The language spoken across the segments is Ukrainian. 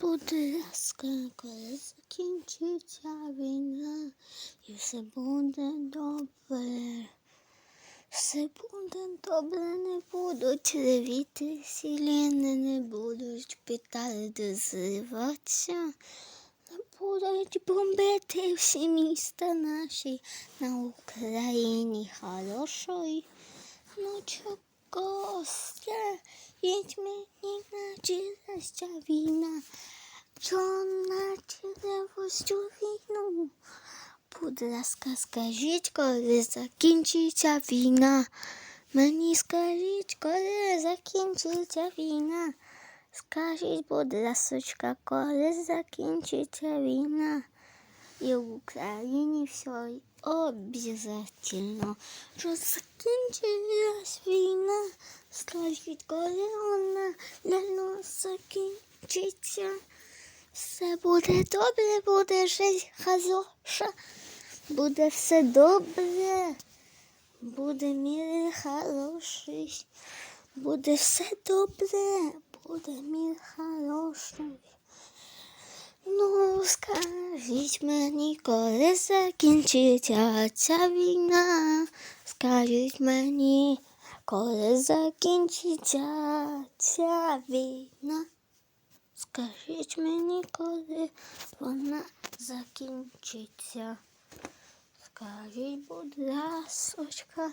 буде ласка, коли закінчиться війна, і все буде добре. Все буде добре, не будуть ревіти, сілени не будуть питати зриватися. Не будуть бомбити всі міста наші на Україні хорошої. Ну чого скажіть мені, началась ця війна? Чого началась цю війну? Будь ласка, скажіть, коли закінчиться війна. Мені скажіть, коли закінчиться війна. Скажіть, будь ласочка, коли закінчиться війна. І в Україні все обов'язательно. Що закінчилась війна. Скажіть, коли вона нас закінчиться. Все буде добре, буде життя хороша. Буде все добре. Буде мір хороший. Буде все добре. Буде мір хороший. Ну, скажіть мені, коли закінчиться ця війна. Скажіть мені, коли закінчиться ця війна. Скажіть мені, коли вона закінчиться. Скажіть, будь ласочка,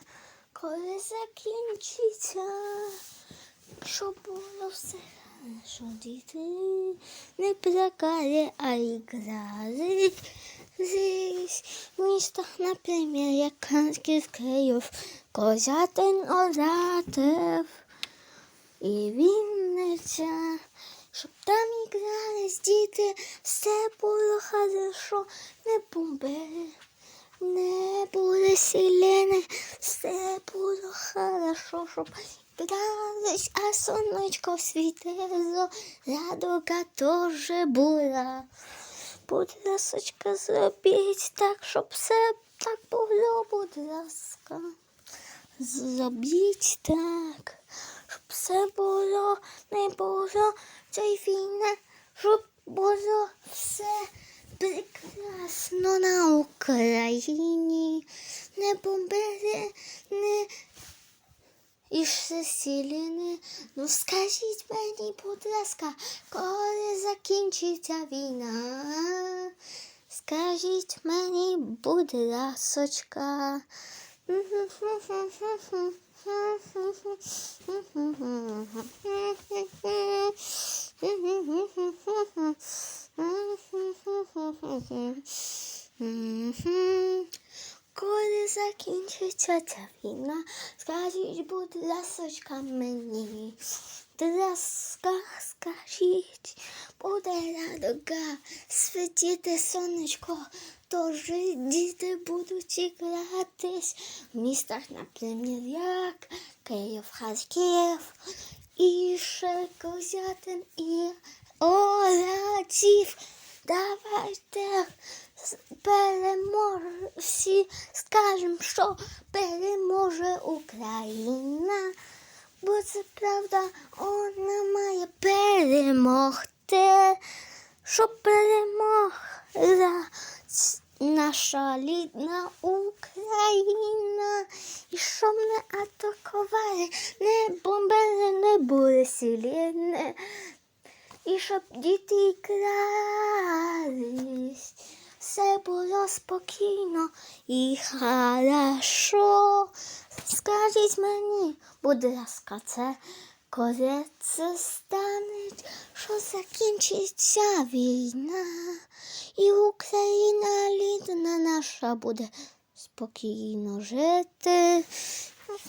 коли закінчиться, щоб було все хорошо, діти не плакали, а играли здесь. В містах, наприклад, як Канський Київ, Козятин Оратив і Вінниця. Щоб там ігрались діти, все було хорошо, не бомбили, не було сілени, все було хорошо, щоб грались, а сонечко світило, радуга теж була. Будь ласочка, зробіть так, щоб все так було, будь ласка. Зробіть так, щоб все було, не було цієї війни, щоб було все прекрасно на Україні. Не бомбили, не і ще сіліни. Ну скажіть мені, будь ласка, коли закінчиться війна? Скажіть мені, будь ласочка. Коли закінчиться ця війна, скажіть, будь ласочка мені. Будь ласка, скажіть, буде радуга, світіти сонечко, тож діти будуть гратись в містах, наприклад, як Київ, Харків, і ще Козятин і Оратів. Давайте переможе всі, скажемо, що переможе Україна. Бо це правда, вона має перемогти, щоб перемогла наша рідна Україна. І щоб не атакували, не бомбили, не були сілені. І щоб діти грались, все було спокійно і хорошо. Скажіть мені, будь ласка, це коли стане, що закінчиться війна, і Україна рідна наша буде спокійно жити.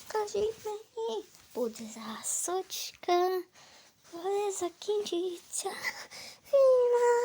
Скажіть мені, будь ласочка, коли закінчиться війна.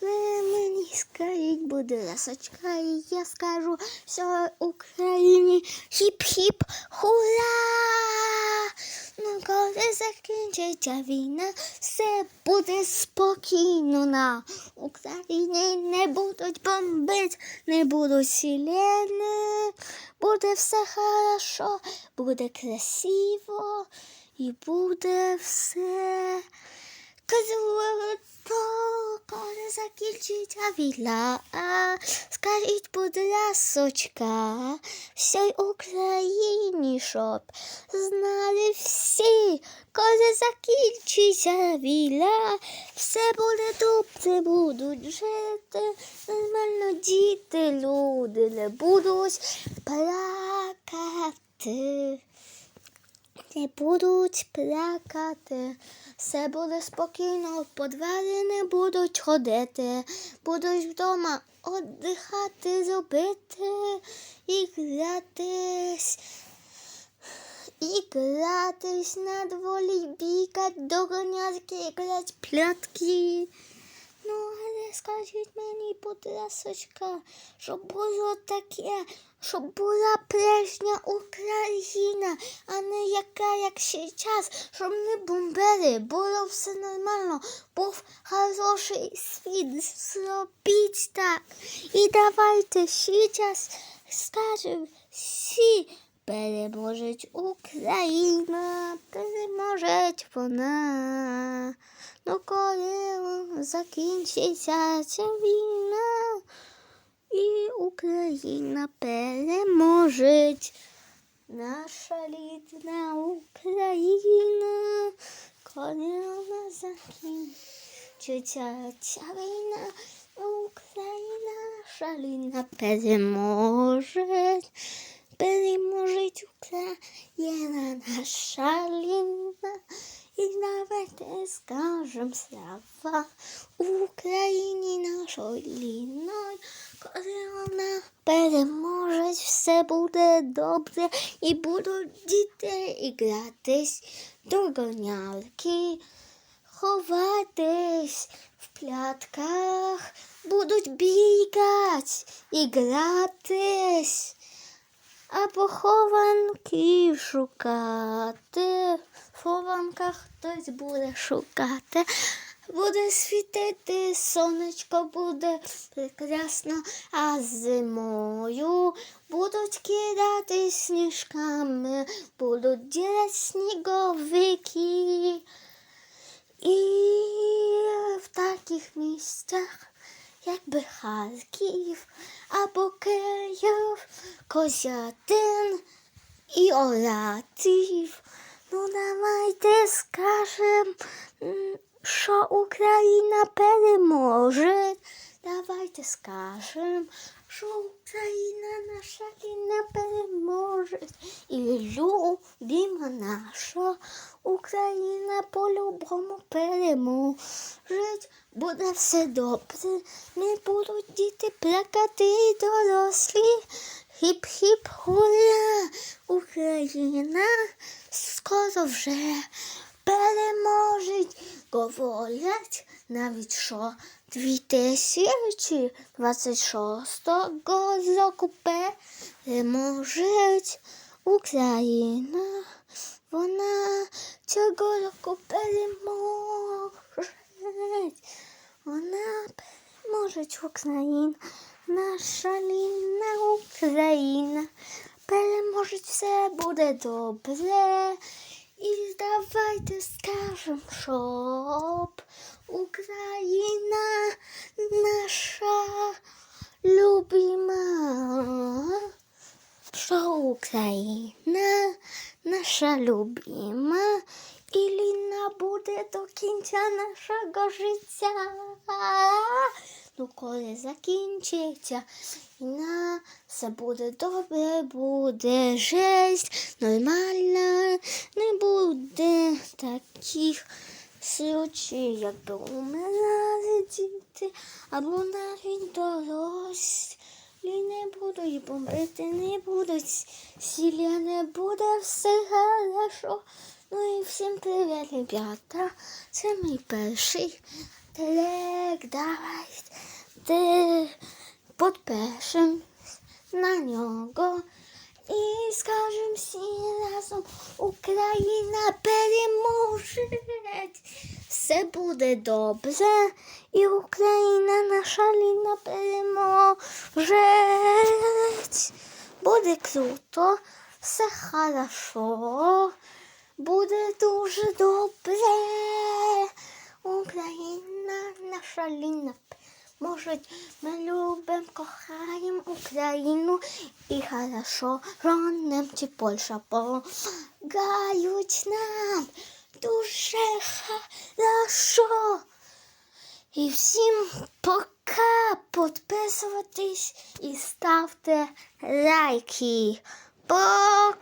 мені скажіть, буде ласочка, і я скажу все Україні хіп-хіп, хура! Ну, коли закінчиться війна, все буде спокійно на Україні. Не будуть бомбити, не будуть сілени. Буде все хорошо, буде красиво і буде все круто, коли закінчиться війна. Скажіть, будь ласочка, всій Україні, щоб знали всі, коли закінчиться війна, все буде добре, будуть жити, нормально діти, люди не будуть плакати. Не будуть плакати, все буде спокійно, в подвалі не будуть ходити, будуть вдома оддихати, зробити і гратись, і гратись на дворі, бігати, доганятки, грати плятки. Ну, але скажіть мені, будь ласочка, щоб було таке, щоб була прежня Україна, а не яка, як час, щоб не бомбили, було все нормально, був хороший світ, зробіть так. І давайте час скажемо всі. Переможеть Україна, переможеть вона. Ну, коли закінчиться ця війна, і Україна переможе. Наша рідна Україна, коли вона закінчиться ця війна, Україна, наша рідна переможе. Переможить Україна, наша рідна. І давайте скажем слава Україні нашої ліною, коли вона переможе, все буде добре, і будуть діти ігратись, догонялки, ховатись в плятках, будуть бігати і гратись. А похованки шукати. В хованках хтось буде шукати. Буде світити, сонечко буде прекрасно, а зимою будуть кидати сніжками, будуть ділять сніговики. І в таких місцях, якби Харків або Київ, Козятин і Оратів. Ну, давайте скажем, що Україна переможе. Давайте скажем, що Україна наша не переможе. І любима наша Україна по-любому переможе. Буде все добре, не будуть діти плакати дорослі. Хіп-хіп, хуя, Україна скоро вже переможуть. Говорять навіть що 2026 року переможуть Україна. Вона цього року переможе. Вона переможе Україна, наша рідна Україна. Переможе все буде добре. І давайте скажем, щоб Україна наша любима. Що Україна наша любима, і ліна буде до кінця нашого життя. Ну, коли закінчиться війна, все буде добре, буде жесть, нормально, не буде таких случаїв, якби умирали діти, або навіть дорослі. І не будуть бомбити, не будуть сілля, не буде все хорошо. Ну і всім привіт, ребята. Це мій перший трек, давайте підпишем на нього і скажем всі разом Україна переможе. Все буде добре, і Україна наша ліна переможе. Буде круто, все хорошо, буде дуже добре. Україна наша ліна може, ми любимо, кохаємо Україну і хорошо, ронем чи Польща помагають нам дуже хорошо. І всім пока, підписуйтесь і ставте лайки. Пока!